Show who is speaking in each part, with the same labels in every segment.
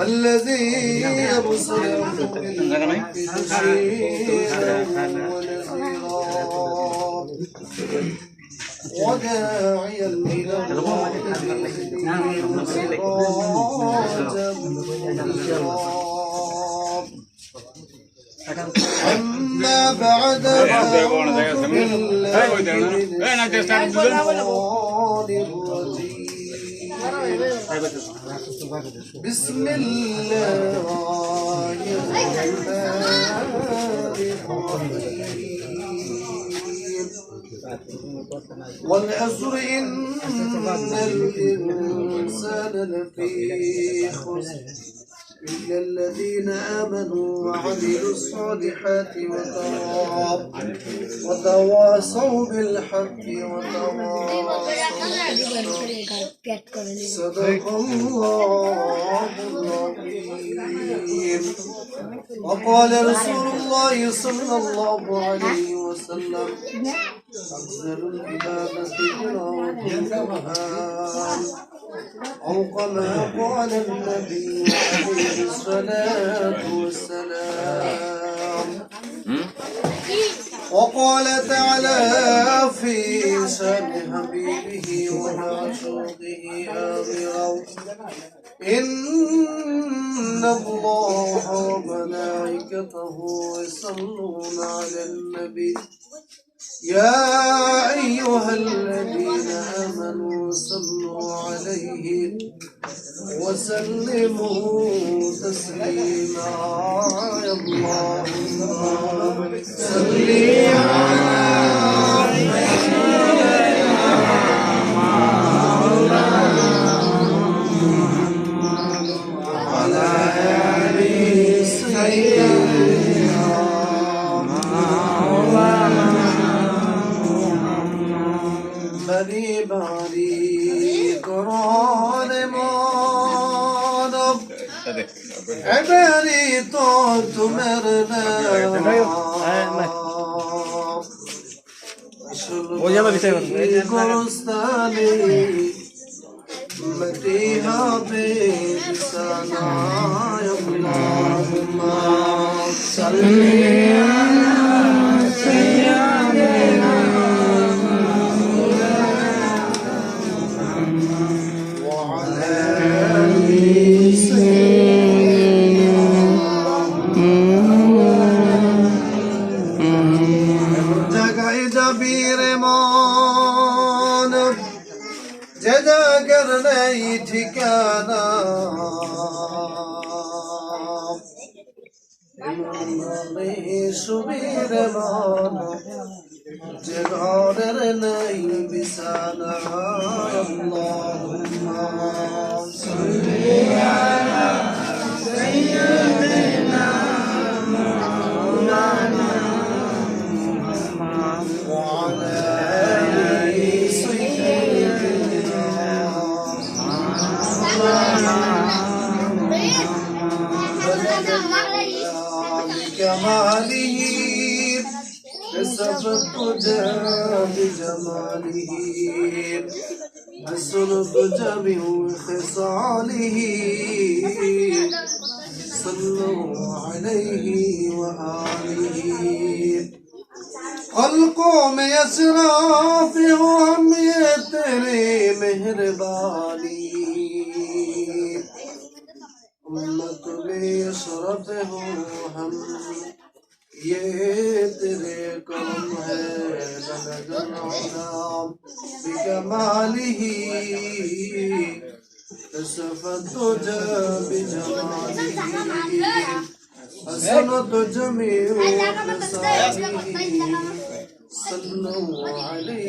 Speaker 1: الذي يبصره وداعيا إلى الله أما بعد فأعوذ بالله من الشيطان الرجيم بسم الله الرحمن الرحيم. إن الإنسان لفي خسر. إلا الذين آمنوا وعملوا الصالحات وتواصوا بالحق وتواصوا صدق الله العظيم. وقال رسول الله صلى الله عليه وسلم أفضل العبادة قراءة القرآن أو كما قال النبي عليه الصلاة والسلام. وقال تعالى في شأن حبيبه ومعشوقه آمرا. إن الله وملائكته يصلون على النبي. يا أيها الذين آمنوا صلوا عليه وسلموا تسليما يا اللهم صل على বাড়ি বাড়ি করণ মানব এবারি তো তোমার গোরস্তানে মতি হবে সুবীর মান যে ঘরের নাই বিছানা। আল্লাহুম্মা সাল্লি আলা بكماله كسبت بجماله حسنت جميع خصاله صلوا عليه وآله خلقوں میں اسراف ہو ہم یہ नुसरत हो हम ये तेरे कलम है नाम बिकमाली तसफत जब जमाली हसनत जमीर सल्लल्लाहु अलैहि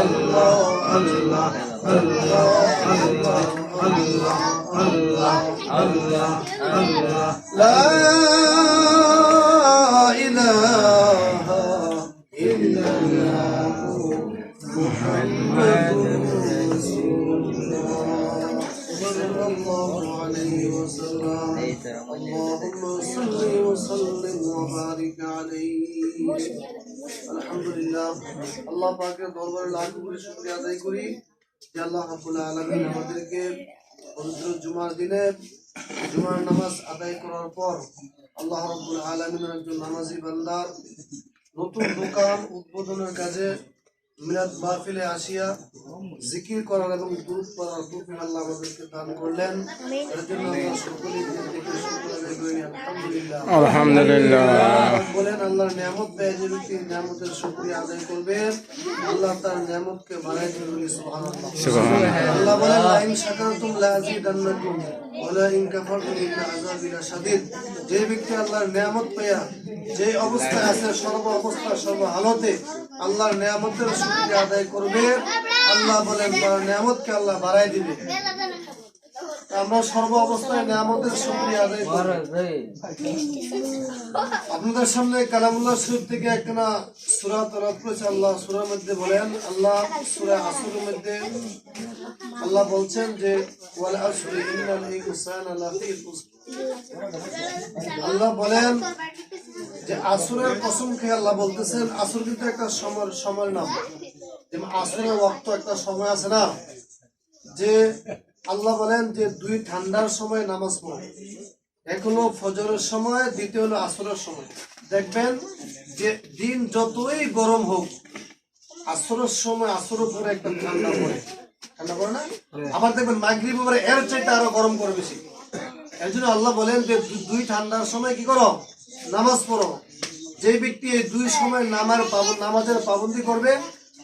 Speaker 1: الله الله الله الله الله الله لا إله إلا الله. محمد رسول الله صلى الله عليه وسلم. اللهم صل وسلم وبارك عليه. আলহামদুলিল্লাহ। আল্লাহ পাকের দরবারে লাখ কোটি শুকরিয়া আদায় করি যে আল্লাহ রাব্বুল আলামিন আমাদেরকে পবিত্র জুমার দিনে জুমার নামাজ আদায় করার পর আল্লাহ রাব্বুল আলামিনের একজন নামাজি বান্দার নতুন দোকান উদ্বোধনের কাজে মিলাদ মাহফিলে আসিয়া জিকির করার এবং দুধ পড়ার তৌফিক আল্লাহ আমাদেরকে দান করলেন। এর জন্য আমরা সকলেই আলহামদুলিল্লাহ।
Speaker 2: আলহামদুলিল্লাহ।
Speaker 1: বলেন আল্লাহর নিয়ামত পেয়ে যে ব্যক্তি নিয়ামতের শুকরিয়া আদায় করবে আল্লাহ তার নিয়ামতকে বাড়াই দেবে সুবহানাল্লাহ। আল্লাহ বলেন লা ইন শাকারতুম যে ব্যক্তি আল্লাহর নিয়ামত পেয়া যে অবস্থায় আছে, সর্ব অবস্থা, সর্ব হালতে আল্লাহর নিয়ামতের শুকরিয়া আদায় করবে। আল্লাহ বলেন তার নিয়ামতকে আল্লাহ বাড়াই দিবে। আমরা সর্ব অবস্থায় নিয়ামতের শুকরিয়া আদায় করব আপনাদের সামনে কালামুল্লাহ শরীফ থেকে একখানা সূরা তরফ করেছে আল্লাহ। সূরার মধ্যে বলেন আল্লাহ সূরা আসরের মধ্যে আল্লাহ বলছেন যে ওয়াল আসরি ইন্নাল ইনসানা লাফি আল্লাহ বলেন যে আসরের কসম খেয়ে আল্লাহ বলতেছেন আসর কিন্তু একটা সময় সময়ের নাম। যেমন আসরের ওয়াক্ত একটা সময় আছে না যে আল্লাহ বলেন যে দুই ঠান্ডার সময় নামাজ পড়ে। এক হলো ফজরের সময় দ্বিতীয় হলো আসরের সময়। দেখবেন যে দিন যতই গরম হোক আসরের সময় আসরের পরে একটা ঠান্ডা পড়ে। ঠান্ডা পড়ে না? আবার দেখবেন মাগরিব পরে এর চাইতে আরও গরম করে বেশি। এর জন্য আল্লাহ বলেন যে দুই ঠান্ডার সময় কি করো? নামাজ পড়ো। যে ব্যক্তি এই দুই সময় নামার পাবন নামাজের পাবন্দি করবে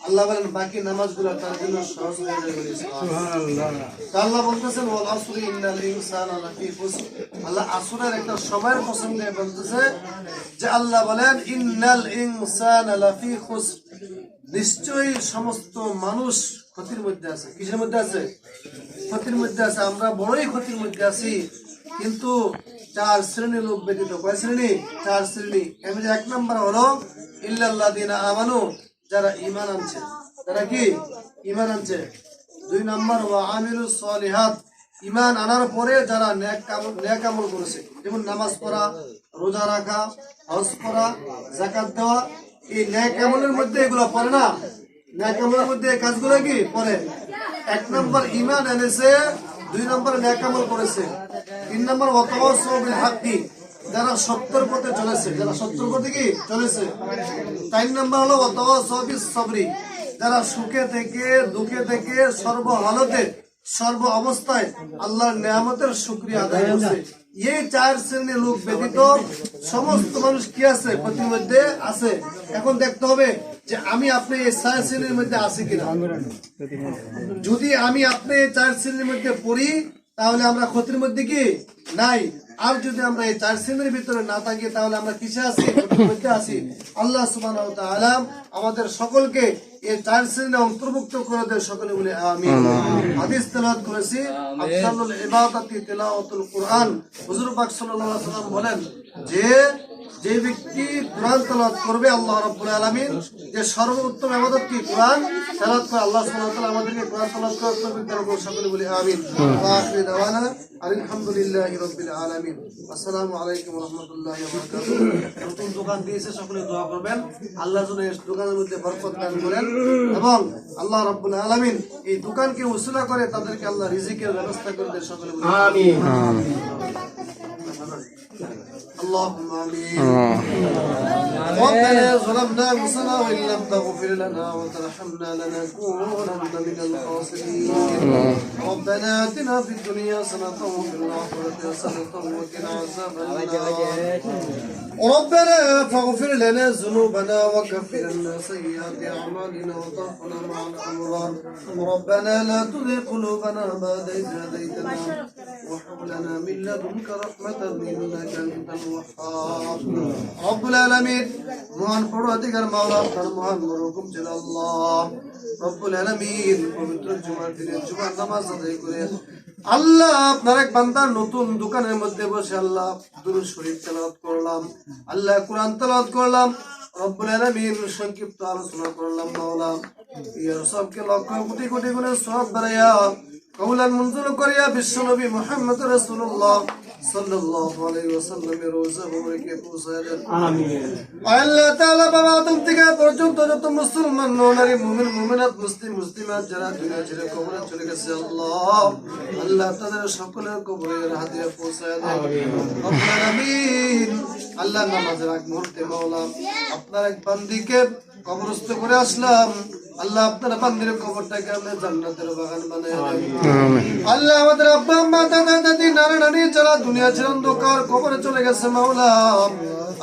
Speaker 1: আল্লাহ বলেন বাকি নামাজগুলো তার জন্য সহজ হয়ে যাবে আল্লাহ বলতেছেন ওয়াল আসরি ইন্নাল ইনসানা লাফি খুসর আল্লাহ আসরের একটা সময়ের প্রসঙ্গে বলতেছে যে আল্লাহ বলেন ইন্নাল ইনসানা লাফি খুসর নিশ্চয়ই সমস্ত মানুষ ক্ষতির মধ্যে আছে। কিসের মধ্যে আছে? ক্ষতির মধ্যে আছে। আমরা বড়ই ক্ষতির মধ্যে আছি। কিন্তু চার শ্রেণি লোক ব্যতীত কয় শ্রেণি? চার শ্রেণি। এক নম্বর হলো ইল্লাল্লাহ দিনা আমানু। যারা ইমান আনছে। যারা কি? ইমান আনছে। দুই নম্বর, ওয়া আমিলু সলিহাত। ইমান আনার পরে যারা ন্যাক আমল করেছে, যেমন নামাজ পড়া, রোজা রাখা, হজ করা জাকাত দেওয়া, এই ন্যাক আমলের মধ্যে এগুলো পড়ে না? ন্যাক আমলের মধ্যে কাজগুলো কি? পড়ে। এক নম্বর ইমান এনেছে, দুই নম্বর ন্যাক আমল করেছে। তিন নম্বর অতবাসবিল হাক্কি। যারা সত্যের পথে চলেছে, যারা সত্যের পথে কি চলেছে? তিন নম্বর হলো সবরি। যারা সুখে থেকে, দুঃখে থেকে, সর্ব হালতে, সর্ব অবস্থায় আল্লাহর নিয়ামতের শুক্রিয়া আদায় করছে। এই চার শ্রেণির লোক ব্যতীত সমস্ত মানুষ কি আছে? ক্ষতির মধ্যে আছে। এখন দেখতে হবে যে আমি আপনি এই চার শ্রেণির মধ্যে আছি কিনা। যদি আমি আপনি এই চার শ্রেণির মধ্যে পড়ি, তাহলে আমরা ক্ষতির মধ্যে কি? নাই। আর যদি আমরা এই চার শ্রেণির ভিতরে না থাকি তাহলে আমরা কিসে আছি? ক্ষতির মধ্যে আছি। আল্লাহ সুবাহ আমাদের সকলকে এই চার শ্রেণি অন্তর্ভুক্ত করে দেয় সকলে বলে আমি হাদিস তেলাওয়াত করেছি। আফসালুল ইবাদাতি তেলাওয়াতুল কুরআন। হুজুর পাক সাল্লাল্লাহু আলাইহি ওয়াসাল্লাম বলেন যে যে ব্যক্তি কোরআন তেলাওয়াত করবে আল্লাহ রাব্বুল আলামিন যে সর্বোত্তম ইবাদত কি? কোরআন তেলাওয়াত করে আল্লাহ ওয়া আমাদেরকে কোরআন তেলাওয়াত করার তৌফিক দান করুন সকলে বলি আমিন। আখিরু দাওয়ানা আলহামদুলিল্লাহি রাব্বিল আলামিন। আসসালামু আলাইকুম ওয়া রাহমাতুল্লাহি ওয়া বারাকাতুহু। নতুন দোকান দিয়েছে সকলে দোয়া করবেন। আল্লাহ যেন এই দোকানের মধ্যে বরকত দান করেন এবং আল্লাহ রাব্বুল আলামিন এই দোকানকে উসিলা করে তাদেরকে আল্লাহ রিজিকের ব্যবস্থা করে দেন সকলে বলি আমিন। اللهم آمين. ربنا ظلمنا أنفسنا وإن لم تغفر لنا وترحمنا لنكونن من الخاسرين. ربنا آتنا في الدنيا حسنة وفي الآخرة حسنة وقنا عذاب النار. ربنا فاغفر لنا ذنوبنا وكفر عنا سيئات أعمالنا وتوفنا مع الابرار ربنا لا تزغ قلوبنا بعد إذ هديتنا. وهب لنا من لدنك رحمه انك انت الوهاب رب العالمين মহান পরওয়ারদিগার মাওলা আপনার মহান মরহুম ছিল আল্লাহ রব্বুল আলামিন পবিত্র জুমার দিনে জুমার নামাজ আদায় করে আল্লাহ আপনার এক বান্দার নতুন দোকানের মধ্যে বসে আল্লাহ দুরূদ শরীফ তেলাওয়াত করলাম আল্লাহ কোরআন তেলাওয়াত করলাম রব্বুল আলামিন সংক্ষিপ্ত আলোচনা করলাম মাওলা ইয়ার সবকে লক্ষ কোটি কোটি করে সব বাড়াইয়া কৌলান মঞ্জুর করিয়া বিশ্বনবী মুহাম্মদ রাসূলুল্লাহ সাল্লাল্লাহু আলাইহি ওয়াসাল্লামের রোজা মুবারকে পৌঁছায় দেন। আল্লাহ তাআলা বাবা আদম থেকে পর্যন্ত যত মুসলমান নারী মুমিন মুমিনাত মুসলিম মুসলিমাত যারা দুনিয়া ছেড়ে কবরে চলে গেছে আল্লাহ আল্লাহ তাদের সকলের কবরের হাতে পৌঁছায় দেন। আল্লাহ নামাজের আগ মুহূর্তে মাওলা আপনার এক বান্দিকে কবরস্থ করে আসলাম। আল্লাহ আপনার বান্দির কবরটাকে আপনি জান্নাতের বাগান বানায় আল্লাহ আমাদের আব্বা আম্মা দাদা দাদি নানা নানি যারা দুনিয়া ছিলেন দোকার কবরে চলে গেছে মাওলা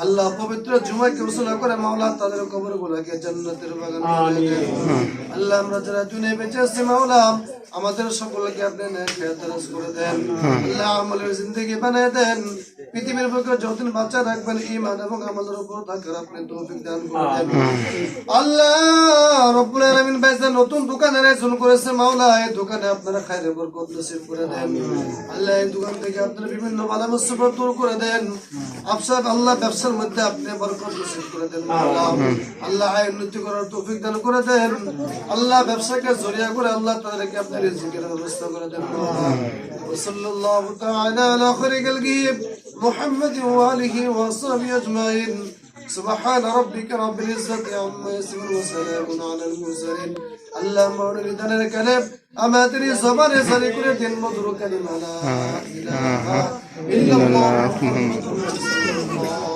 Speaker 1: আল্লাহ পবিত্র জুমাকে উসুলা করে মাওলা তাদের কবর গুলাকে জান্নাতের বাগান আল্লাহ আমরা যারা দুনিয়া বেঁচে আছি মাওলা আমাদের সকলকে আপনি করে দেন। আল্লাহ আমলের জিন্দগি বানায় দেন। পৃথিবীর বুকে যতদিন বাচ্চা রাখবেন ইমান এবং আমলের উপর থাকার আপনি তৌফিক দান করে দেন। আল্লাহ রব্বুল আলামিন নতুন দোকানের আয়োজন করেছে মাওলা। এই দোকানে আপনারা খায়রে বরকত নসিব করে দেন। আল্লাহ এই দোকান থেকে আপনারা বিভিন্ন বালা মুসিবত দূর করে দেন। আফসাদ আল্লাহ ব্যবসার মধ্যে আপনি বরকত নসিব করে দেন মাওলা আল্লাহ আয় উন্নতি করার তৌফিক দান করে দেন আল্লাহ ব্যবসাকে জড়িয়ে করে আল্লাহ তাদেরকে আপনার রিজিকের ব্যবস্থা করে দেন মাওলা وصلى الله تعالى على خير خلقه محمد وآله وصحبه أجمعين سبحان ربك رب العزة عما يصفون وسلام على المرسلين আল্লাহ মৌলিদানের কালেব আমাদের জবানে সারি করে দিন মধুর কালিমা লা ইলাহা ইল্লাল্লাহ মুহাম্মাদুর রাসূলুল্লাহ